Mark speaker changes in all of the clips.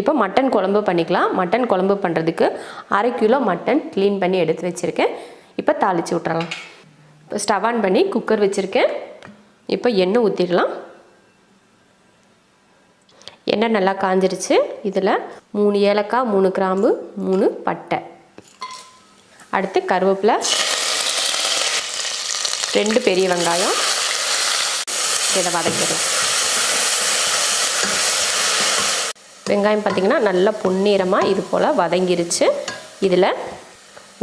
Speaker 1: இப்போ மட்டன் குழம்பு பண்ணிக்கலாம். மட்டன் குழம்பு பண்ணுறதுக்கு அரை கிலோ மட்டன் க்ளீன் பண்ணி எடுத்து வச்சுருக்கேன். இப்போ தாளித்து விட்றலாம் இப்போ ஸ்டவ் ஆன் பண்ணி குக்கர் வச்சுருக்கேன். இப்போ எண்ணெய் ஊற்றிடலாம் எண்ணெய் நல்லா காஞ்சிருச்சு. இதில் மூணு ஏலக்காய் மூணு கிராம்பு மூணு பட்டை. அடுத்து கருவேப்பிலை. ரெண்டு பெரிய வெங்காயம். இதை வதக்கிடலாம். வெங்காயம் பார்த்திங்கன்னா நல்லா பொன்னிறமாக இது போல் வதங்கிருச்சு. இதில்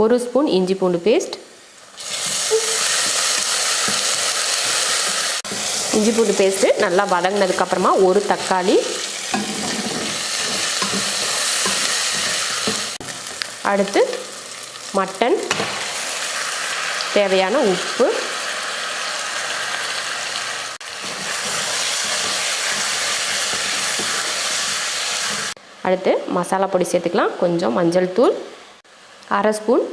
Speaker 1: ஒரு ஸ்பூன் இஞ்சி பூண்டு பேஸ்ட். இஞ்சி பூண்டு பேஸ்ட்டு நல்லா வதங்கினதுக்கப்புறமா ஒரு தக்காளி. அடுத்து மட்டன். தேவையான உப்பு. அடுத்து மசாலா பொடி சேர்த்துக்கலாம். கொஞ்சம் மஞ்சள் தூள் அரை ஸ்பூன்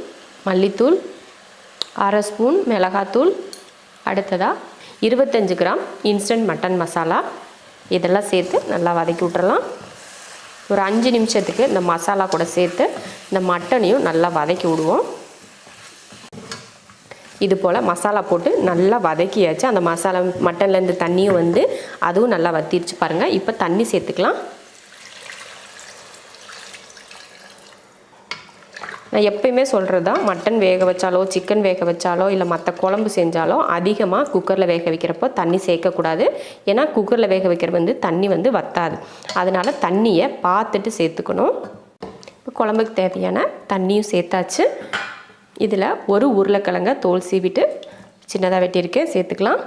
Speaker 1: மல்லித்தூள் அரை ஸ்பூன் மிளகாத்தூள் அடுத்ததாக இருபத்தஞ்சு கிராம் இன்ஸ்டன்ட் மட்டன் மசாலா இதெல்லாம் சேர்த்து நல்லா வதக்கி விட்றலாம் ஒரு அஞ்சு நிமிஷத்துக்கு இந்த மசாலா கூட சேர்த்து இந்த மட்டனையும் நல்லா வதக்கி விடுவோம். இது போல் மசாலா போட்டு நல்லா வதக்கியாச்சு. அந்த மசாலா மட்டன்லேருந்து தண்ணியும் வந்து அதுவும் நல்லா வத்திருச்சு பாருங்கள் இப்போ தண்ணி சேர்த்துக்கலாம். நான் எப்பயுமே சொல்கிறது தான் மட்டன் வேக வச்சாலோ சிக்கன் வேக வச்சாலோ இல்லை மற்ற குழம்பு செஞ்சாலோ அதிகமாக குக்கரில் வேக வைக்கிறப்போ தண்ணி சேர்க்கக்கூடாது. ஏன்னா குக்கரில் வேக வைக்கிறது வந்து தண்ணி வந்து வத்தாது. அதனால் தண்ணியை பார்த்துட்டு சேர்த்துக்கணும். இப்போ குழம்புக்கு தேவையான தண்ணியும் சேர்த்தாச்சு. இதில் ஒரு உருளைக்கிழங்க தோல் சீவிட்டு சின்னதாக வெட்டியிருக்கேன். சேர்த்துக்கலாம்.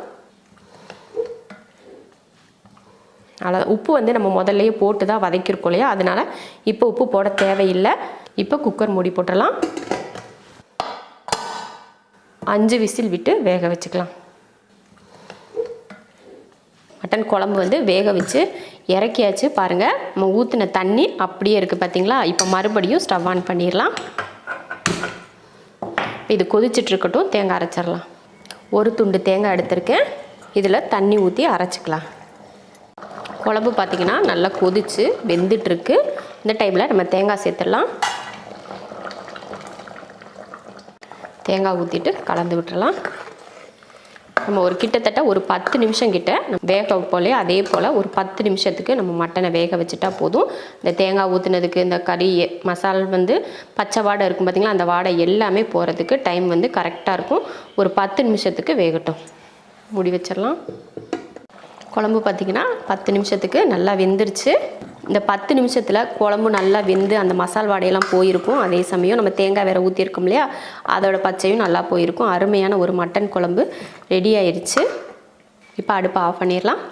Speaker 1: அவ்வளோ உப்பு வந்து நம்ம முதல்லையே போட்டு தான் வதக்கியிருக்கோம் இல்லையா? அதனால் இப்போ உப்பு போட தேவையில்லை. இப்போ குக்கர் மூடி போட்டுடலாம். அஞ்சு விசில் விட்டு வேக வச்சுக்கலாம். மட்டன் குழம்பு வந்து வேக வச்சு இறக்கியாச்சு பாருங்கள் நம்ம ஊற்றின தண்ணி அப்படியே இருக்குது பார்த்தீங்களா இப்போ மறுபடியும் ஸ்டவ் ஆன் பண்ணிடலாம். இது கொதிச்சிட்ருக்கட்டும் தேங்காய் அரைச்சிடலாம். ஒரு துண்டு தேங்காய் எடுத்திருக்கேன். இதில் தண்ணி ஊற்றி அரைச்சிக்கலாம். குழம்பு பார்த்திங்கன்னா நல்லா கொதித்து வெந்துட்டுருக்கு இந்த டைமில் நம்ம தேங்காய் சேர்த்துடலாம். தேங்காய் ஊற்றிட்டு கலந்து விட்டுறலாம். நம்ம ஒரு கிட்டத்தட்ட ஒரு பத்து நிமிஷம் கிட்ட வேக போலே அதே போல் ஒரு பத்து நிமிஷத்துக்கு நம்ம மட்டனை வேக வச்சுட்டா போதும். இந்த தேங்காய் ஊற்றுனதுக்கு இந்த கறி மசால் வந்து பச்சை வாடை இருக்கும் பார்த்திங்களா அந்த வாடை எல்லாமே போகிறதுக்கு டைம் வந்து கரெக்டாக இருக்கும். ஒரு பத்து நிமிஷத்துக்கு வேகட்டும். முடி வச்சிடலாம். குழம்பு பார்த்திங்கன்னா பத்து நிமிஷத்துக்கு நல்லா வெந்துருச்சு. இந்த பத்து நிமிஷத்தில் குழம்பு நல்லா வெந்து அந்த மசால் வாடையெல்லாம் போயிருக்கும். அதே சமயம் நம்ம தேங்காய் வேறு ஊற்றிருக்கோம் இல்லையா? அதோட பச்சையும் நல்லா போயிருக்கும். அருமையான ஒரு மட்டன் குழம்பு ரெடி ஆயிடுச்சு இப்போ அடுப்பை ஆஃப் பண்ணிடலாம்.